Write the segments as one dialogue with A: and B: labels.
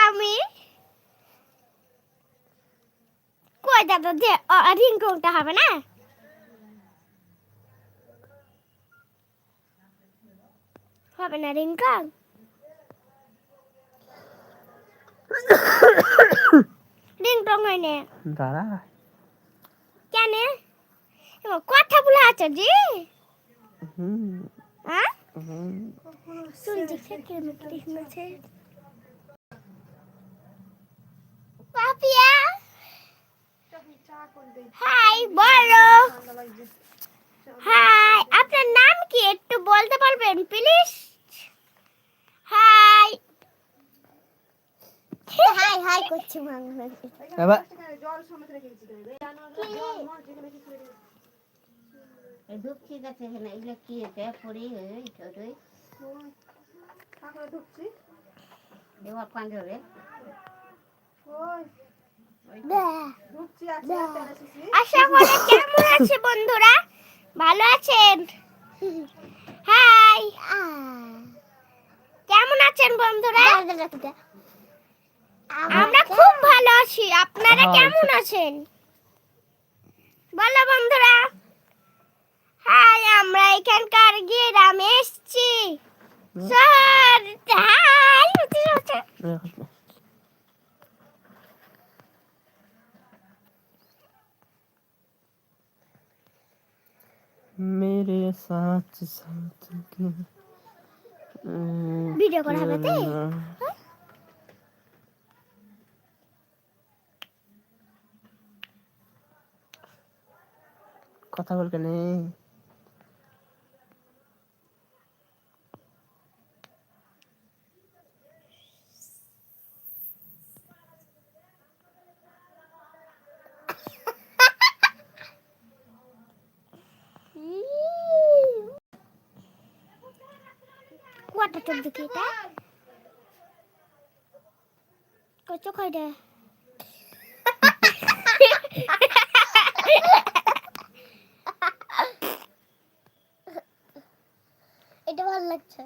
A: আমি কই দাদা যে রিংটংটা হবে না? হবে না রিংটং রিংটং হয় না।
B: দাঁড়া।
A: কেন? কথা বলে আছে জি
B: হুম।
A: হ্যাঁ
B: হুম।
A: শুনছি কেন শুনেছে পাপিয়া হাই বলো। হাই আপনার নাম কি? একটু বলতে পারবেন প্লিজ হাই হাই হাই করছি মাংস
B: এবার
C: এই ধূপ ঠিক আছে এখানে এগুলো কি এটা? পরি ওই ছোটই এবার পাঞ্জরে
A: আশা করি কেমন আছে বন্ধুরা? ভালো আছেন? হাই। কেমন আছেন বন্ধুরা? আমরা খুব ভালো আছি। আপনারা
B: হ্যাঁ,
A: কেমন আছেন? বলো বন্ধুরা হাই আমরা এখানকার গ্রামে এসেছি শহর হাই হচ্ছে, হচ্ছে।
B: मेरे साथ साथ के
A: ভিডিও করা হবে তো
B: কথা বল কেন
A: কটা চোখ দেখি এটা কত কয়টা এটা ভালো লাগছে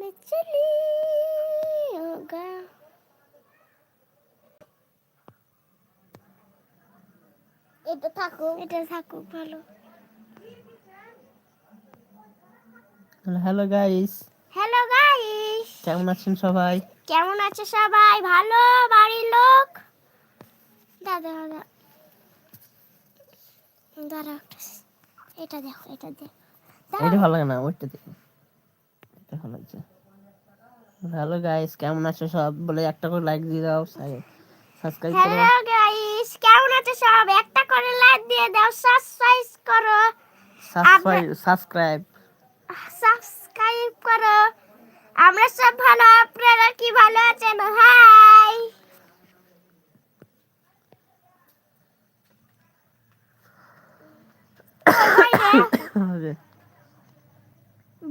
A: मैं चली होगा এটা থাকুক এটা থাকুক ভালো
B: হ্যালো গাইস
A: হ্যালো গাইস
B: কেমন আছেন সবাই?
A: কেমন আছে সবাই? ভালো? বাড়ির লোক? দাদা দাদা। দাদা এটা দেখো এটা দেখো।
B: এটা ভালো লাগে না ওইটা দেখো। এটা ভালো লাগছে। হ্যালো গাইস কেমন আছো সব? বলে একটা করে লাইক দিয়ে দাও সাবস্ক্রাইব করো
A: হ্যালো গাইস কেমন আছে সব? একটা করে লাইক দিয়ে দাও সাবস্ক্রাইব করো।
B: সাবস্ক্রাইব
A: করো আমরা সব ভালো? আপনারা কি ভালো আছেন? হাই!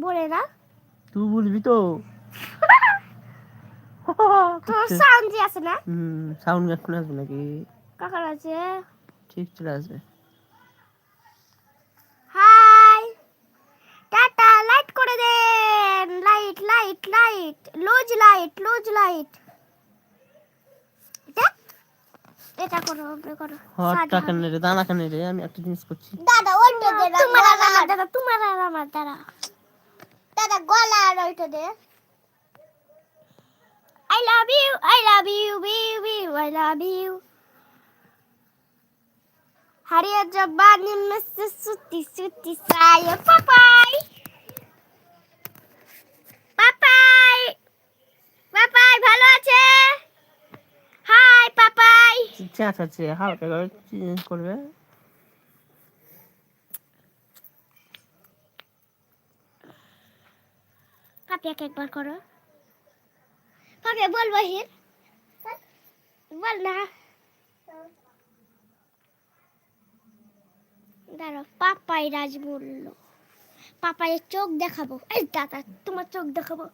A: বলে না।
B: তুই বলবি তো।
A: তো সাউন্ড আছে না?
B: হুম সাউন্ড এখন আসবে নাকি?
A: কাকার আছে।
B: ঠিক চলে আসবে
A: হাই টাটা লাইট করে দেন light light light loose light loose light এটা? এটা করো আপনি করো।
B: হট
A: সাদা।
B: রে দানা কানে রে আমি একটা জিনিস করছি।
A: দাদা ওইটা দে তোমার আর আমার দাদা তোমার আর আমার দাদা। দাদা গলা আর ওইটা দে। I love you, I love you, I love you. সুতি সুতি সায় পাপাই পাপাই পাপাই ভালো আছে হাই পাপাই
B: চাচ আছে হালকা করে করবে।
A: একবার করো। পাপিয়া বল বাহির। বল না। দাঁড়ো পাপাই রাজ বলল পাপাইয়ের চোখ দেখাবো। এই দাদা, তোমার চোখ দেখাবো।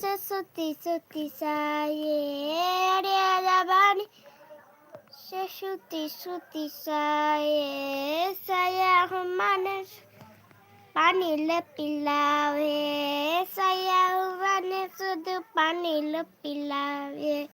A: Se chuti, suti, saye, ariadabani. Se chuti, suti, saye, saia, romane, pan y le pilabie, saia, urane, sudo, pan y le pilabie.